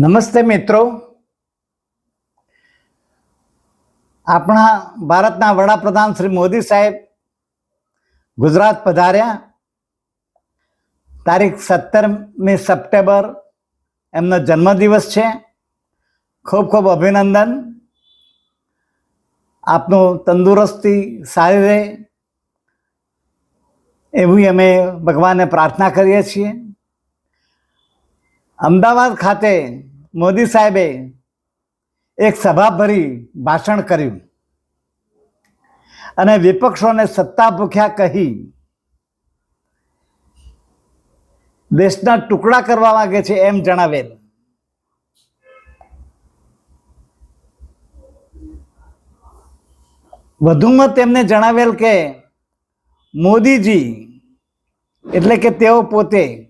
નમસ્તે મિત્રો. આપણા ભારતના વડાપ્રધાન શ્રી મોદી સાહેબ ગુજરાત પધાર્યા. તારીખ સત્તરમી સપ્ટેમ્બર એમનો જન્મદિવસ છે. ખૂબ ખૂબ અભિનંદન. આપનું તંદુરસ્તી સારી રહે એવી અમે ભગવાનને પ્રાર્થના કરીએ છીએ. અમદાવાદ ખાતે મોદી સાહેબે એક સભા ભરી ભાષણ કર્યું. અને વિપક્ષોને સત્તા ભૂખ્યા કહી દેશના ટુકડા કરવા માંગે છે એમ જણાવેલ. વધુમાં તેમને જણાવેલ કે મોદીજી એટલે કે તેઓ પોતે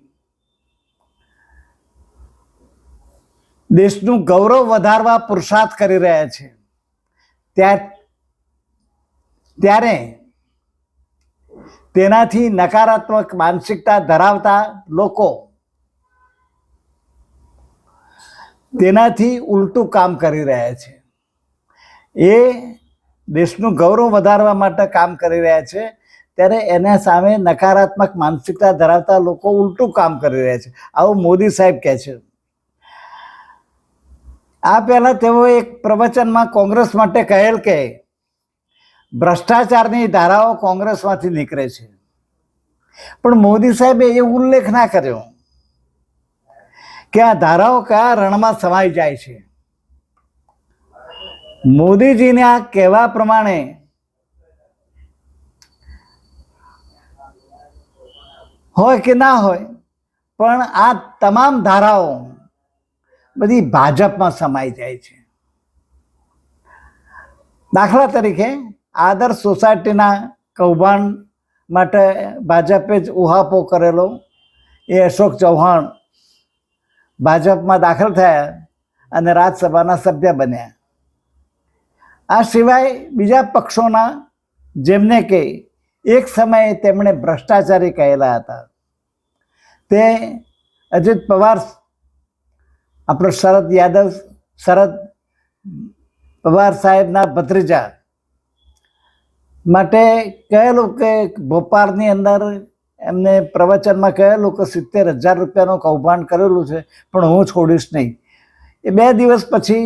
દેશનું ગૌરવ વધારવા પુરુષાર્થ કરી રહ્યા છે. ત્યાર તેનાથી નકારાત્મક માનસિકતા ધરાવતા લોકો તેનાથી ઉલટું કામ કરી રહ્યા છે. એ દેશનું ગૌરવ વધારવા માટે કામ કરી રહ્યા છે. ત્યારે એના સામે નકારાત્મક માનસિકતા ધરાવતા લોકો ઉલટું કામ કરી રહ્યા છે. આવું મોદી સાહેબ કહે છે. આ પહેલા તેઓ એક પ્રવચનમાં કોંગ્રેસ માટે કહેલ કે ભ્રષ્ટાચારની ધારાઓ કોંગ્રેસમાંથી નીકળે છે. પણ મોદી સાહેબે એ ઉલ્લેખ ના કર્યો કે આ ધારાઓ કયા રણમાં સમાઈ જાય છે. મોદીજીને આ કહેવા પ્રમાણે હોય કે ના હોય, પણ આ તમામ ધારાઓ બધી ભાજપમાં સમાઈ જાય છે. દાખલા તરીકે આદર્શ સોસાયટીના કૌભાંડ માટે ભાજપે જ ઉહાપો કરેલો એ અશોક ચૌહાણ ભાજપમાં દાખલ થયા અને રાજ્યસભાના સભ્ય બન્યા. આ સિવાય બીજા પક્ષોના જેમને કે એક સમયે તેમણે ભ્રષ્ટાચારી કહેલા હતા. તે અજીત પવાર આપણો શરદ યાદવ, શરદ પવાર સાહેબના ભત્રીજા માટે કહેલું કે ભોપાલની અંદર એમને પ્રવચનમાં કહેલું કે સિત્તેર હજાર રૂપિયાનું કૌભાંડ કરેલું છે, પણ હું છોડીશ નહીં. એ બે દિવસ પછી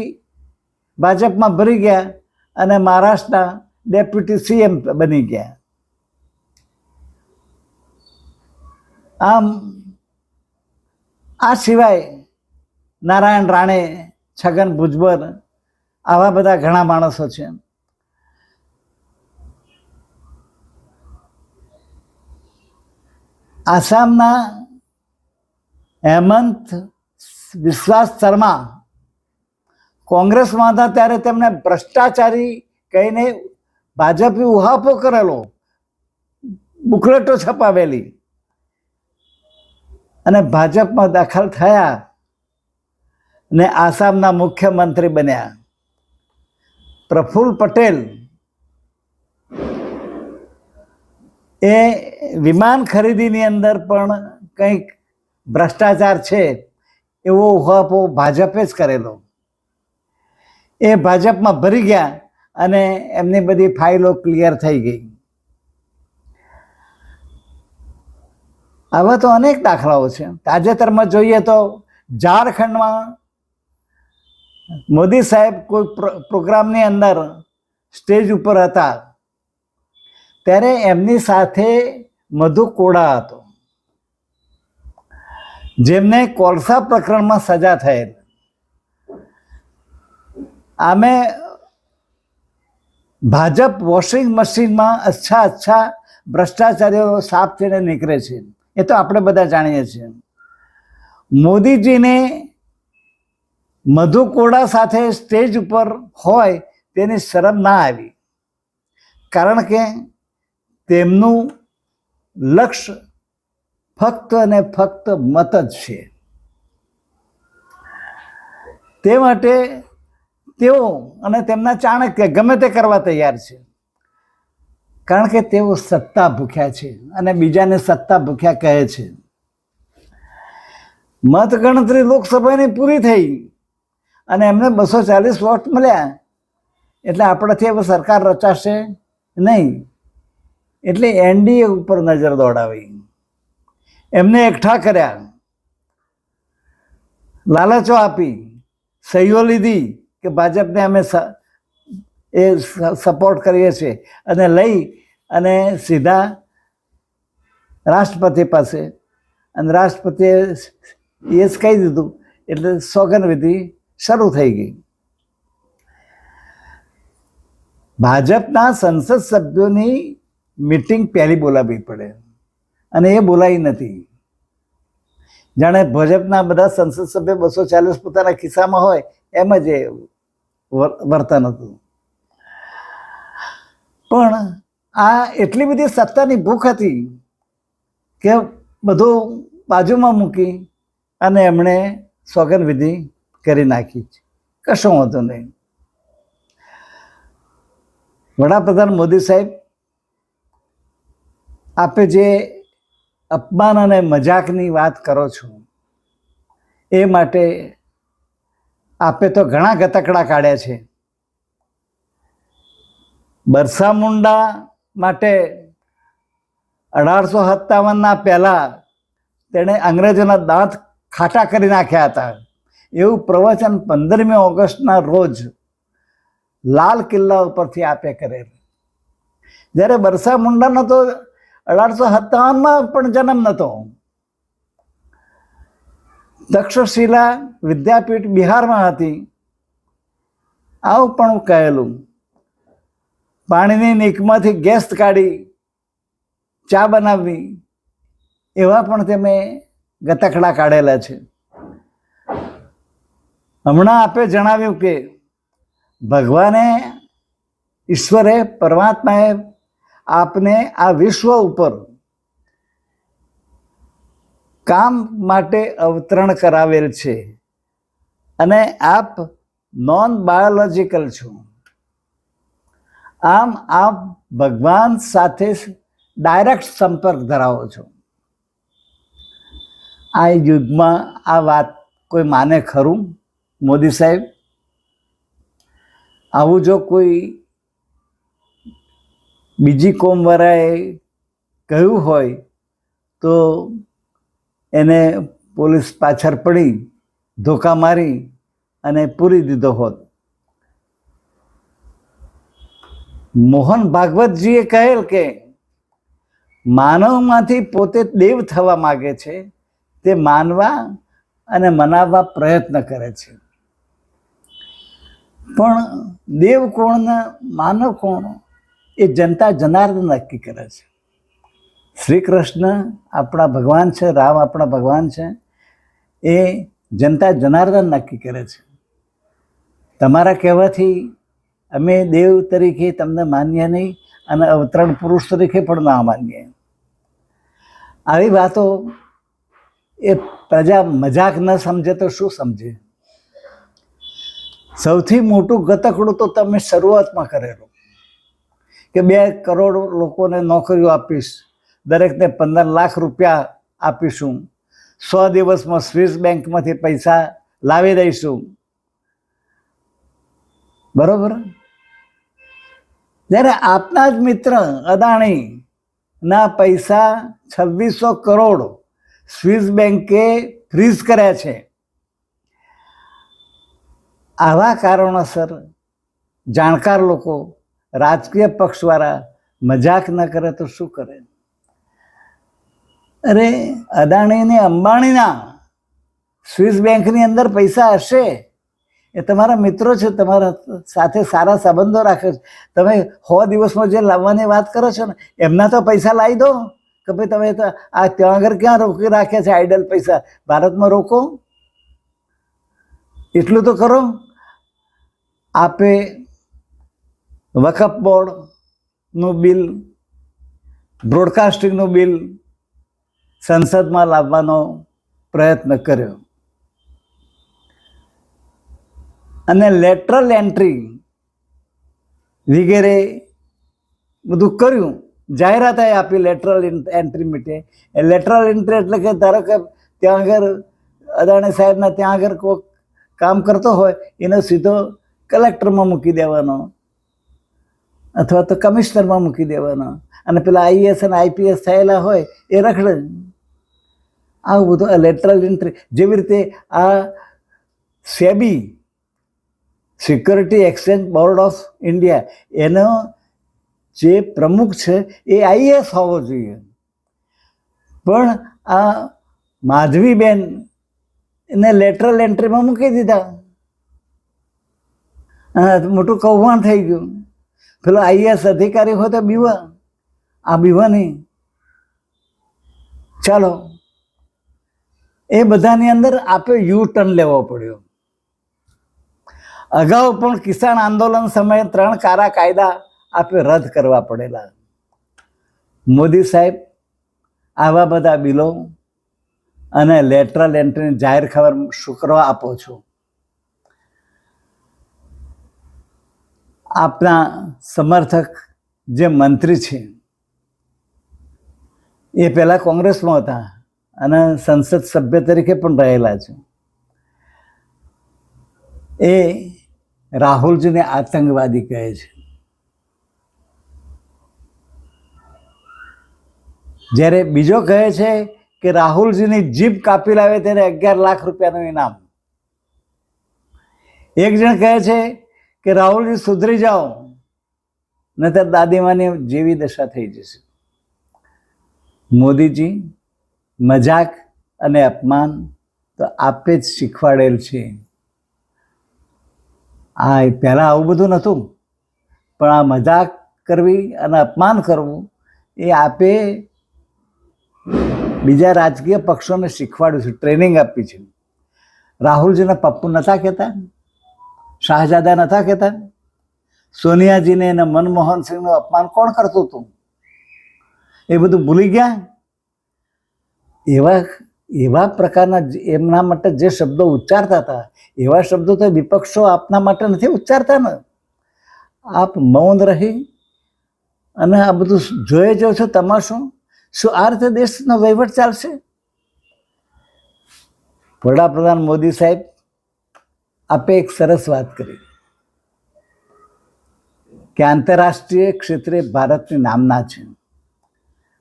ભાજપમાં ભરી ગયા અને મહારાષ્ટ્રના ડેપ્યુટી સીએમ બની ગયા. આમ આ સિવાય નારાયણ રાણે, છગન ભુજબળ આવા બધા ઘણા માણસો છે. આસામના હેમંત વિશ્વાસ શર્મા કોંગ્રેસમાં હતા ત્યારે તેમને ભ્રષ્ટાચારી કહીને ભાજપે ઉહાપો કરેલો, બુકલેટો છપાવેલી અને ભાજપમાં દાખલ થયા. ને આસામના મુખ્યમંત્રી બન્યા. પ્રફુલ્લ પટેલ એ વિમાન ખરીદીની અંદર પણ કંઈક ભ્રષ્ટાચાર છે એવો ઉહાપો ભાજપે જ કરેલો. એ ભાજપમાં ભરી ગયા અને એમની બધી ફાઇલો ક્લિયર થઈ ગઈ. આવા તો અનેક દાખલાઓ છે. તાજેતરમાં જોઈએ તો ઝારખંડમાં મોદી સાહેબ કોઈ પ્રો- પ્રોગ્રામની અંદર સ્ટેજ ઉપર હતા. ત્યારે એમની સાથે મધુ કોડા હતો. જેમને કોલસા પ્રકરણમાં સજા થયેલ. આમે ભાજપ વોશિંગ મશીનમાં અચ્છા અચ્છા ભ્રષ્ટાચારીઓ સાફ થઈને નીકળે છે. એ તો આપણે બધા જાણીએ છીએ. મોદીજીને મધુ કોડા સાથે સ્ટેજ ઉપર હોય તેની શરમ ના આવી. કારણ કે તેમનું લક્ષ્ય ફક્ત અને ફક્ત મત જ છે. તે માટે તેઓ અને તેમના ચાણક્ય ગમે તે કરવા તૈયાર છે. કારણ કે તેઓ સત્તા ભૂખ્યા છે અને બીજાને સત્તા ભૂખ્યા કહે છે. મતગણતરી લોકસભાની પૂરી થઈ. અને એમને બસો ચાલીસ વોટ મળ્યા. એટલે આપણાથી હવે સરકાર રચાશે નહીં. એટલે એનડીએ ઉપર નજર દોડાવી. એમને એકઠા કર્યા. લાલચો આપી. સહીઓ લીધી કે ભાજપને અમે એ સપોર્ટ કરીએ છીએ. અને લઈ અને સીધા રાષ્ટ્રપતિ પાસે. અને રાષ્ટ્રપતિએ એ જ કહી દીધું. એટલે સોગંદવિધિ શરૂ થઈ ગઈ. ભાજપના સંસદ સભ્યોની મિટિંગ પહેલી બોલાવવી પડે અને એ બોલાઈ નથી. જાણે ભાજપના બધા સંસદ સભ્ય બસો ચાલીસ પોતાના ખિસ્સામાં હોય એમ જ એ વર- વર્તન હતું. પણ આ એટલી બધી સત્તાની ભૂખ હતી કે બધું બાજુમાં મૂકી અને એમણે સોગંદવિધિ કરી નાખી કશું વાંધો નહીં. વડાપ્રધાન મોદી સાહેબ, આપે જે અપમાન અને મજાકની વાત કરો છો, એ માટે આપે તો ઘણા ગતકડા કાઢ્યા છે. બરસા મુંડા માટે અઢારસો સત્તાવનના પહેલાં તેણે અંગ્રેજોના દાંત ખાટા કરી નાખ્યા હતા. એવું પ્રવચન પંદરમી ઓગસ્ટના રોજ લાલ કિલ્લા ઉપરથી આપે કરેલ. જ્યારે બરસા મુંડાનો તો અઢારસો સત્તાવનમાં પણ જન્મ નહોતો. તક્ષશિલા વિદ્યાપીઠ બિહારમાં હતી. આવું પણ કહેલું. પાણીની નીકમાંથી ગેસ કાઢી, ચા બનાવવી એવા પણ તમે ગતકડા કાઢેલા છે. હમણાં આપે જણાવ્યું કે ભગવાને ઈશ્વરે પરમાત્માએ આપને આ વિશ્વ ઉપર કામ માટે અવતરણ કરાવેલ છે. અને આપ નોન બાયોલોજિકલ છો. આમ આપ ભગવાન સાથે ડાયરેક્ટ સંપર્ક ધરાવો છો. આ યુગમાં આ વાત કોઈ માને ખરું? મોદી સાહેબ, આવું જો કોઈ બીજી કોમવાળાએ કહ્યું હોય, તો એને પોલીસ પાછળ પડી, ધોકા મારી અને પૂરી દીધો હોત. મોહન ભાગવતજીએ કહેલ કે, માનવમાંથી પોતે દેવ થવા માગે છે, તે માનવા અને મનાવવા પ્રયત્ન કરે છે. પણ દેવ કોણ ને માનવ કોણ એ જનતા જનાર્દન નક્કી કરે છે. શ્રી કૃષ્ણ આપણા ભગવાન છે, રામ આપણા ભગવાન છે, એ જનતા જનાર્દન નક્કી કરે છે. તમારા કહેવાથી અમે દેવ તરીકે તમને માન્ય નહીં અને અવતરણ પુરુષ તરીકે પણ ના માનીએ. આવી વાતો એ પ્રજા મજાક ન સમજે તો શું સમજે? સૌથી મોટું ગતકડું તો તમે શરૂઆતમાં કરેલું. કે બે કરોડ લોકોને નોકરીઓ આપીશ, દરેકને પંદર લાખ રૂપિયા આપીશું, સો દિવસમાં સ્વિસ બેંકમાંથી પૈસા લાવી દઈશું. બરોબર? જ્યારે આપના જ મિત્ર અદાણીના પૈસા છવ્વીસો કરોડ સ્વિસ બેંકે ફ્રીઝ કર્યા છે આવા કારણોસર જાણકાર લોકો રાજકીય પક્ષવાળા મજાક ન કરે તો શું કરે? અરે, અદાણીને અંબાણીના સ્વિસ બેંકની અંદર પૈસા હશે? એ તમારા મિત્રો છે, તમારા સાથે સારા સંબંધો રાખે છે. તમે સો દિવસમાં જે લાવવાની વાત કરો છો ને, એમના તો પૈસા લાવી દો. કે ભાઈ તમે તો આ ત્યાં આગળ ક્યાં રોકી રાખ્યા છે આઈડલ પૈસા? ભારતમાં રોકો. એટલું તો કરો. આપે વકફ બોર્ડનું બિલ બ્રોડકાસ્ટિંગનું બિલ સંસદમાં લાવવાનો પ્રયત્ન કર્યો. અને લેટરલ એન્ટ્રી વગેરે બધું કર્યું. જાહેરાત આપી લેટરલ એન્ટ્રી માટે. લેટરલ એન્ટ્રી એટલે કે ધારો કે ત્યાં આગળ અદાણી સાહેબના ત્યાં આગળ કોઈ કામ કરતો હોય, એને સીધો કલેક્ટરમાં મૂકી દેવાનો. અથવા તો કમિશનરમાં મૂકી દેવાનો. અને પેલા આઈએસ અને આઈપીએસ થયેલા હોય, એ રખડે. આવું બધું લેટરલ એન્ટ્રી, જેવી રીતે આ SEBI security exchange board of India, એનો જે પ્રમુખ છે, એ આઈએસ હોવો જોઈએ. પણ આ માધવીબેન એને લેટરલ એન્ટ્રીમાં મૂકી દીધા. મોટું કૌભાંડ થઈ ગયું. પેલો આઈએસ અધિકારી હોય તો બીવા. આ બીવા નહીં ચાલો. એ બધાની અંદર આપે યુ ટર્ન લેવો પડ્યો. અગાઉ પણ કિસાન આંદોલન સમયે ત્રણ કારા કાયદા આપે રદ કરવા પડેલા. મોદી સાહેબ, આવા બધા બિલો અને લેટરલ એન્ટ્રીની જાહેર ખબર શુક્ર આપો છો. આપના સમર્થક જે મંત્રી છે, એ પહેલાં કોંગ્રેસમાં હતા અને સંસદ સભ્ય તરીકે પણ રહેલા છે. એ રાહુલજીને આતંકવાદી કહે છે. જ્યારે બીજો કહે છે કે રાહુલજીની જીભ કાપી લાવે તેને અગિયાર લાખ રૂપિયાનું ઇનામ. એક જણ કહે છે કે રાહુલજી સુધરી જાઓ, નહીતર દાદીમાની જેવી દશા થઈ જશે. મોદીજી મજાક અને અપમાન તો આપે જ શીખવાડેલ છે. આ પહેલાં આવું બધું નહોતું, પણ આ મજાક કરવી અને અપમાન કરવું એ આપે બીજા રાજકીય પક્ષોને શીખવાડ્યું છે, ટ્રેનિંગ આપી છે. રાહુલજીના પપ્પુ નહોતા કહેતા? શાહજાદા નહોતા કહેતા? સોનિયાજીને અને મનમોહન સિંહનું અપમાન કોણ કરતું હતું? એ બધું ભૂલી ગયા? એવા એવા પ્રકારના એમના માટે જે શબ્દો ઉચ્ચારતા હતા, એવા શબ્દો તો વિપક્ષો આપના માટે નથી ઉચ્ચારતા ને. આપ મૌન રહી અને આ બધું જોઈ જાઓ છો તમાશું શું આ રીતે દેશનો વહીવટ ચાલશે? વડાપ્રધાન મોદી સાહેબ આપે એક સરસ વાત કરી કે આંતરરાષ્ટ્રીય ક્ષેત્રે ભારતની નામના છે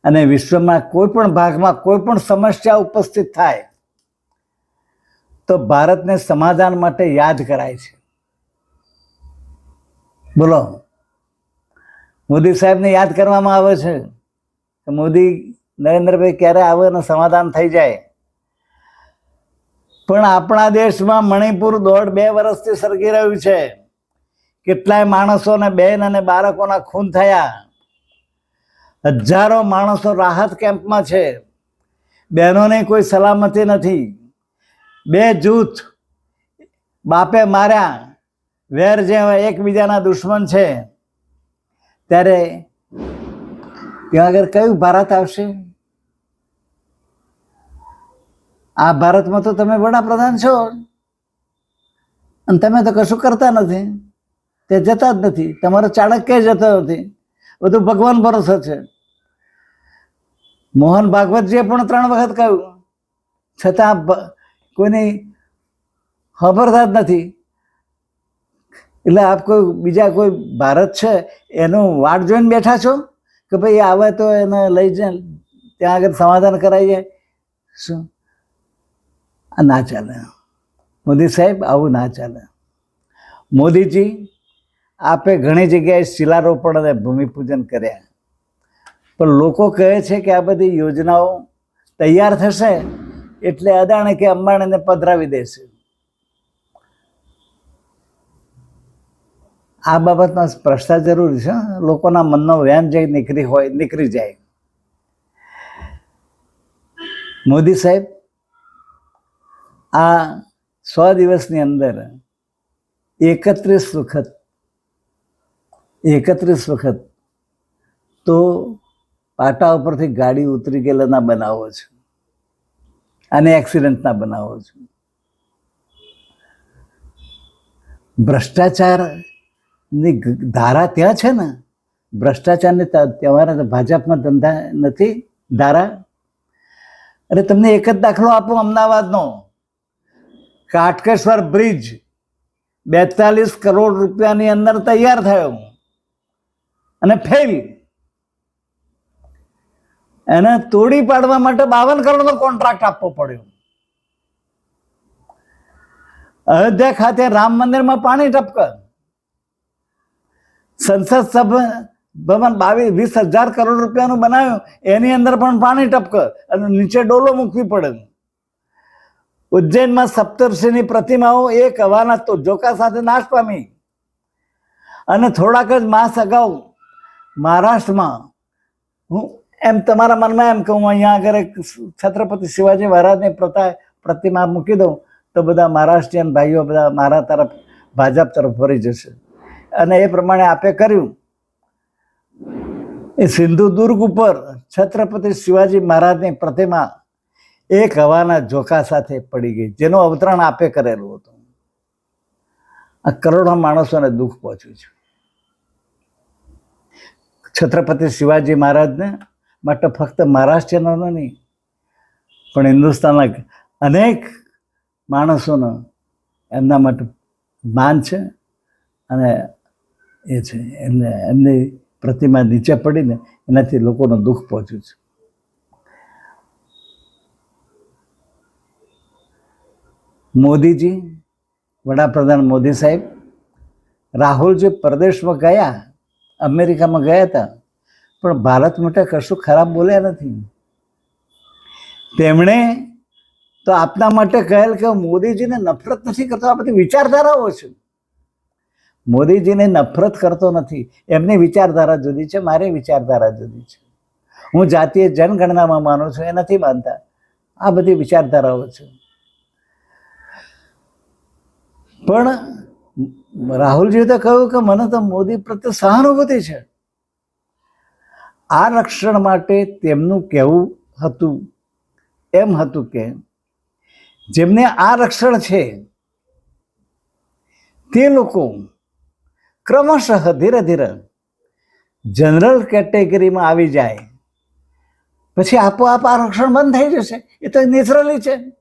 અને વિશ્વમાં કોઈ પણ ભાગમાં કોઈ પણ સમસ્યા ઉપસ્થિત થાય તો ભારતને સમાધાન માટે યાદ કરાય છે. બોલો. મોદી સાહેબને યાદ કરવામાં આવે છે? મોદી નરેન્દ્રભાઈ ક્યારે આવે અને સમાધાન થઈ જાય? પણ આપણા દેશમાં મણિપુર દોઢ બે વર્ષથી સરકી રહ્યું છે. કેટલાય માણસોને બહેન અને બાળકોના ખૂન થયા. હજારો માણસો રાહત કેમ્પમાં છે. બહેનોને કોઈ સલામતી નથી. બે જૂથ બાપે માર્યા. વેર જે એકબીજાના દુશ્મન છે. ત્યારે ત્યાં આગળ કયું ભારત આવશે? આ ભારતમાં તો તમે વડાપ્રધાન છો. અને તમે તો કશું કરતા નથી. તે જતા જ નથી. તમારો ચાણક્ય જતો નથી. બધું ભગવાન ભરોસે છે. મોહન ભાગવતજીએ પણ ત્રણ વખત કહ્યું. છતાં કોઈની ખબરદાર જ નથી. એટલે આપ કોઈ બીજા કોઈ ભારત છે? એનું વાટ જોઈને બેઠા છો? કે ભાઈ આવે તો એને લઈ જાય ત્યાં આગળ સમાધાન કરાવીએ શું? આ ના ચાલે. મોદી સાહેબ, આવું ના ચાલે. મોદીજી આપે ઘણી જગ્યાએ શિલારોપણ અને ભૂમિપૂજન કર્યા. પણ લોકો કહે છે કે આ બધી યોજનાઓ તૈયાર થશે એટલે અદાણે કે અંબાણીને પધરાવી દેશે. આ બાબતમાં સ્પષ્ટતા જરૂરી છે. લોકોના મનનો વ્યાન જે નીકળી હોય, નીકળી જાય. મોદી સાહેબ, આ સો દિવસની અંદર એકત્રીસ વખત એકત્રીસ વખત તો પાટા ઉપરથી ગાડી ઉતરી ગયેલાના બનાવો છે. અને એક્સિડન્ટના બનાવો છે. ભ્રષ્ટાચારની ગ- ધારા ત્યાં છે ને, ભ્રષ્ટાચારની તમારા ભાજપમાં ધંધા નથી, ધારા. અરે તમને એક જ દાખલો આપું અમદાવાદનો. કાટકેશ્વર બ્રિજ બેતાલીસ કરોડ રૂપિયાની અંદર તૈયાર થયો. અને ફેલ. એને તોડી પાડવા માટે બાવન કરોડનો કોન્ટ્રાક્ટ આપવો પડ્યો. અયોધ્યા ખાતે રામ મંદિરમાં પાણી ટપક સંસદ સભા ભવન બાવીસ વીસ હજાર કરોડ રૂપિયાનું બનાવ્યું, એની અંદર પણ પાણી ટપક અને નીચે ડોલો મૂકવી પડે. ઉજ્જૈનમાં સપ્તર્ષિની પ્રતિમાઓ એક હવાના તો જોકા સાથે નાશ પામી. અને થોડાક જ માસ અગાઉ મહારાષ્ટ્રમાં, હું એમ તમારા મનમાં એમ કહું અહીંયા આગળ એક છત્રપતિ શિવાજી મહારાજની પ્રતા પ્રતિમા મૂકી દઉં, તો બધા મહારાષ્ટ્રીયન ભાઈઓ, બધા મારા તરફ, ભાજપ તરફ ફરી જશે. અને એ પ્રમાણે આપે કર્યું. એ સિંધુ દુર્ગ ઉપર છત્રપતિ શિવાજી મહારાજની પ્રતિમા એક હવાના ઝોકા સાથે પડી ગઈ, જેનું અવતરણ આપે કરેલું હતું. આ કરોડો માણસોને દુઃખ પહોંચ્યું છે. છત્રપતિ શિવાજી મહારાજને માટે ફક્ત મહારાષ્ટ્રનો નહીં, પણ હિન્દુસ્તાનના અનેક માણસોનો એમના માટે માન છે અને એ છે. એમને એમની પ્રતિમા નીચે પડીને એનાથી લોકોનું દુઃખ પહોંચ્યું છે. મોદીજી, વડાપ્રધાન મોદી સાહેબ રાહુલજી પરદેશમાં ગયા, અમેરિકામાં ગયા હતા, પણ ભારત માટે કશું ખરાબ બોલ્યા નથી. તેમણે તો આપના માટે કહેલ કે મોદીજીને નફરત નથી કરતો. આ બધી વિચારધારાઓ છે. મોદીજીને નફરત કરતો નથી. એમની વિચારધારા જુદી છે, મારી વિચારધારા જુદી છે. હું જાતીય જનગણનામાં માનું છું, એ નથી માનતા. આ બધી વિચારધારાઓ છે. પણ રાહુલજીએ તો કહ્યું કે મને તો મોદી પ્રત્યે સહાનુભૂતિ છે. આ રક્ષણ માટે તેમનું કહેવું હતું, એમ હતું કે જેમને આ રક્ષણ છે, તે લોકો ક્રમશઃ ધીરે ધીરે જનરલ કેટેગરીમાં આવી જાય. પછી આપોઆપ આરક્ષણ બંધ થઈ જશે. એ તો નેચરલી છે.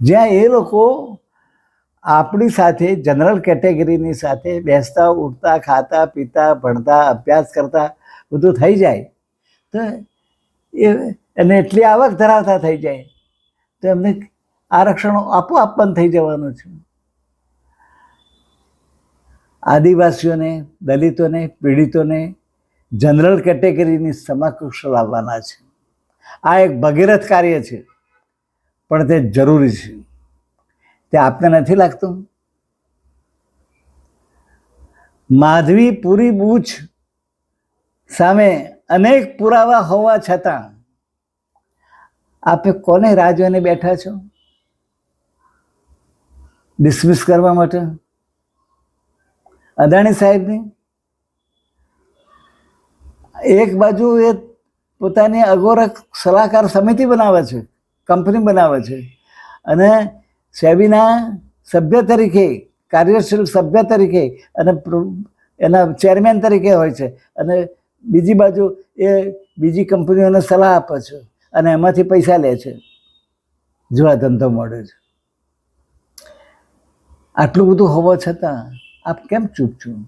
જ્યાં એ લોકો આપણી સાથે જનરલ કેટેગરીની સાથે બેસતા, ઉઠતા, ખાતા, પીતા, ભણતા, અભ્યાસ કરતા બધું થઈ જાય. તો એ એને એટલી આવક ધરાવતા થઈ જાય. તો એમને આરક્ષણ આપોઆપ બંધ થઈ જવાનું છે. આદિવાસીઓને, દલિતોને, પીડિતોને જનરલ કેટેગરીની સમકક્ષ લાવવાના છે. આ એક ભગીરથ કાર્ય છે, પણ તે જરૂરી છે. તે આપને નથી લાગતું? માધવી પૂરી બૂચ સામે અનેક પુરાવા હોવા છતાં, આપે કોને રાહ જોઈને બેઠા છો? ડિસમિસ કરવા માટે? અદાણી સાહેબની? એક બાજુ એ પોતાની અગોરક સલાહકાર સમિતિ બનાવે છે, કંપની બનાવે છે. અને સેબીના સભ્ય તરીકે, કાર્યશીલ સભ્ય તરીકે અને એના ચેરમેન તરીકે હોય છે. અને બીજી બાજુ એ બીજી કંપનીઓને સલાહ આપે છે અને એમાંથી પૈસા લે છે. જો ધંધો મળે છે. આટલું બધું હોવા છતાં આપ કેમ ચૂપ છો?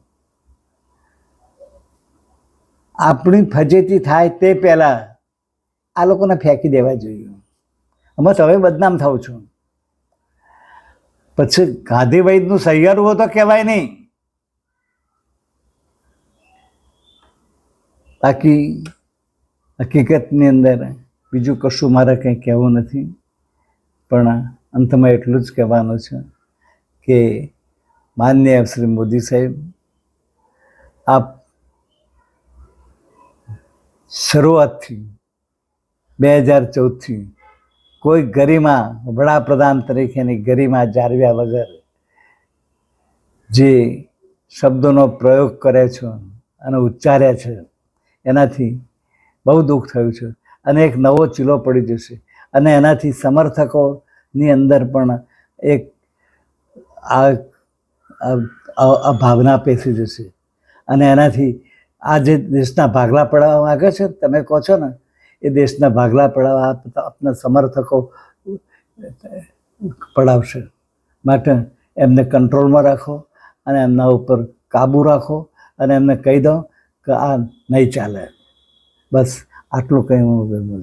આપણી ફજેતી થાય તે પહેલા આ લોકોને ફેંકી દેવા જોઈએ. અમે તમે બદનામ થાવ છું. પછી ગાંધી વૈદનું સહિયારું તો કહેવાય નહીં. બાકી હકીકતની અંદર બીજું કશું મારે કંઈ કહેવું નથી. પણ અંતમાં એટલું જ કહેવાનું છે કે માન્ય શ્રી મોદી સાહેબ આપ શરૂઆતથી બે હજાર ચૌદથી કોઈ ગરિમા, વડાપ્રધાન તરીકેની ગરિમા જાળવ્યા વગર જે શબ્દોનો પ્રયોગ કરે છે અને ઉચ્ચાર્યા છે, એનાથી બહુ દુઃખ થયું છે અને એક નવો ચીલો પડી જશે. અને એનાથી સમર્થકોની અંદર પણ એક આ ભાવના પેસી જશે. અને એનાથી આ જે દેશના ભાગલા પડાવવા માગે છે, તમે કહો છો ને, એ દેશના ભાગલા પડાવવા આપના સમર્થકો પડાવશે. માટે એમને કંટ્રોલમાં રાખો અને એમના ઉપર કાબૂ રાખો અને એમને કહી દો કે આ નહીં ચાલે. બસ, આટલું કંઈ હું